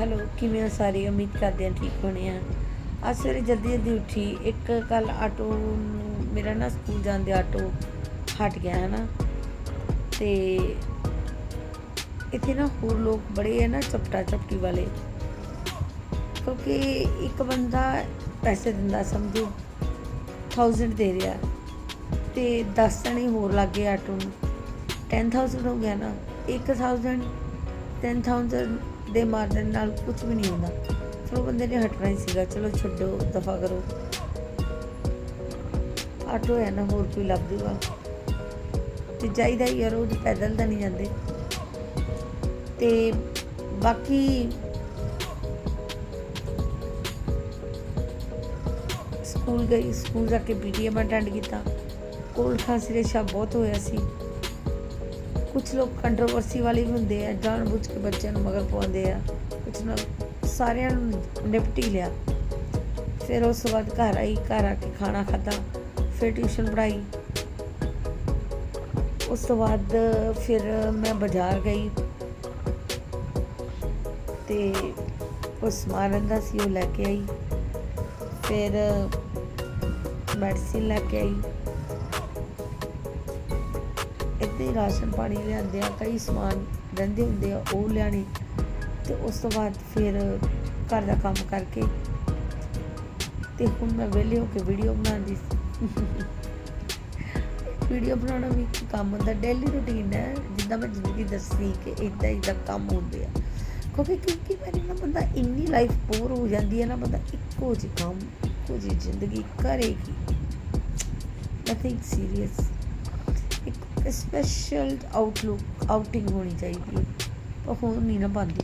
Hello, ਕਿਵੇਂ ਹੋ ਸਾਰੇ? ਉਮੀਦ ਕਰਦੇ ਹਾਂ ਠੀਕ ਹੋਣੇ ਆ। ਅੱਜ ਸਵੇਰੇ ਜਲਦੀ ਜਲਦੀ ਉੱਠੀ। ਇੱਕ ਕੱਲ ਆਟੋ ਨੂੰ ਮੇਰਾ ਨਾ ਸਕੂਲ ਜਾਂਦੇ ਆਟੋ ਹਟ ਗਿਆ ਹੈ ਨਾ। ਤੇ ਇੱਥੇ ਨਾ ਹੋਰ ਲੋਕ ਬੜੇ ਹੈ ਨਾ ਚਪਟਾ ਚਪਟੀ ਵਾਲੇ। ਕਿਉਂਕਿ ਇੱਕ ਬੰਦਾ ਪੈਸੇ ਦਿੰਦਾ, ਸਮਝੋ 1000 ਦੇ ਰਿਹਾ। ਤੇ 10 ਜਣੇ ਹੋਰ ਲੱਗੇ ਆਟੋ ਨੂੰ। 10000 ਹੋ ਗਿਆ ਨਾ। 1000 10000 ਦੇ ਮਾਰਨ ਨਾਲ ਕੁਝ ਵੀ ਨਹੀਂ ਹੁੰਦਾ। ਚਲੋ ਬੰਦੇ ਨੇ ਹਟਣਾ ਹੀ ਸੀਗਾ। ਚਲੋ ਛੱਡੋ, ਦਫਾ ਕਰੋ। ਆਟੋ ਹੈ ਨਾ, ਹੋਰ ਕੋਈ ਲੱਭ ਜੂਗਾ। ਤੇ ਜਾਈਦਾ ਹੀ ਯਾਰ ਉਹ ਪੈਦਲ ਤਾਂ ਨਹੀਂ ਜਾਂਦੇ। ਤੇ ਬਾਕੀ ਸਕੂਲ ਗਈ, ਸਕੂਲ ਜਾ ਕੇ ਪੀਟੀਐਮ ਅਟੈਂਡ ਕੀਤਾ। ਕੋਲਡ ਖਾਂਸੀ ਰੇਸ਼ਾ ਬਹੁਤ ਹੋਇਆ ਸੀ। ਕੁਝ ਲੋਕ ਕੰਟਰੋਵਰਸੀ ਵਾਲੇ ਵੀ ਹੁੰਦੇ ਆ ਜਾਣ ਬੁੱਝ ਕੇ ਬੱਚਿਆਂ ਨੂੰ ਮਗਰ ਪਾਉਂਦੇ ਆ। ਕੁਝ ਨਾ ਸਾਰਿਆਂ ਨੂੰ ਨਿਪਟੀ ਲਿਆ। ਫਿਰ ਉਸ ਤੋਂ ਬਾਅਦ ਘਰ ਆਈ, ਘਰ ਆ ਕੇ ਖਾਣਾ ਖਾਧਾ, ਫਿਰ ਟਿਊਸ਼ਨ ਪੜਾਈ ਉਸ ਤੋਂ ਬਾਅਦ ਫਿਰ ਮੈਂ ਬਾਜ਼ਾਰ ਗਈ ਤੇ ਉਸ ਸਮਾਨ ਦਾ ਸੀ ਉਹ ਲੈ ਕੇ ਆਈ। ਫਿਰ ਮੈਡੀਸਿਨ ਲੈ ਕੇ ਆਈ। ਇੱਥੇ ਰਾਸ਼ਨ ਪਾਣੀ ਲਿਆਂਦੇ ਆ, ਕਈ ਸਮਾਨ ਰਹਿੰਦੇ ਹੁੰਦੇ ਆ, ਉਹ ਲਿਆਣੇ ਤੇ ਉਸ ਤੋਂ ਬਾਅਦ ਫਿਰ ਘਰ ਦਾ ਕੰਮ ਕਰਕੇ ਤੇ ਹੁਣ ਮੈਂ ਵਿਹਲੇ ਹੋ ਕੇ ਵੀਡੀਓ ਬਣਾਉਂਦੀ ਵੀਡੀਓ ਬਣਾਉਣਾ ਵੀ ਕੰਮ ਹੁੰਦਾ ਡੇਲੀ ਰੁਟੀਨ ਹੈ, ਜਿੱਦਾਂ ਮੈਂ ਜ਼ਿੰਦਗੀ ਦੱਸੀ ਕਿ ਇਦਾਂ ਇਦਾਂ ਕੰਮ ਹੁੰਦੇ ਆ। ਕਿਉਂਕਿ ਕਿਉਂਕਿ ਮੇਰੀ ਨਾ ਬੰਦਾ ਇੰਨੀ ਲਾਈਫ ਬੋਰ ਹੋ ਜਾਂਦੀ ਹੈ ਨਾ, ਬੰਦਾ ਇੱਕੋ ਜਿਹੀ ਕੰਮ, ਇੱਕੋ ਜਿਹੀ ਜ਼ਿੰਦਗੀ ਕਰੇਗੀ। Nothing serious special outlook outing ਹੋਣੀ ਚਾਹੀਦੀ ਹੈ। ਪਰ ਹੁਣ ਨਹੀਂ ਨਾ ਬਣਦੀ।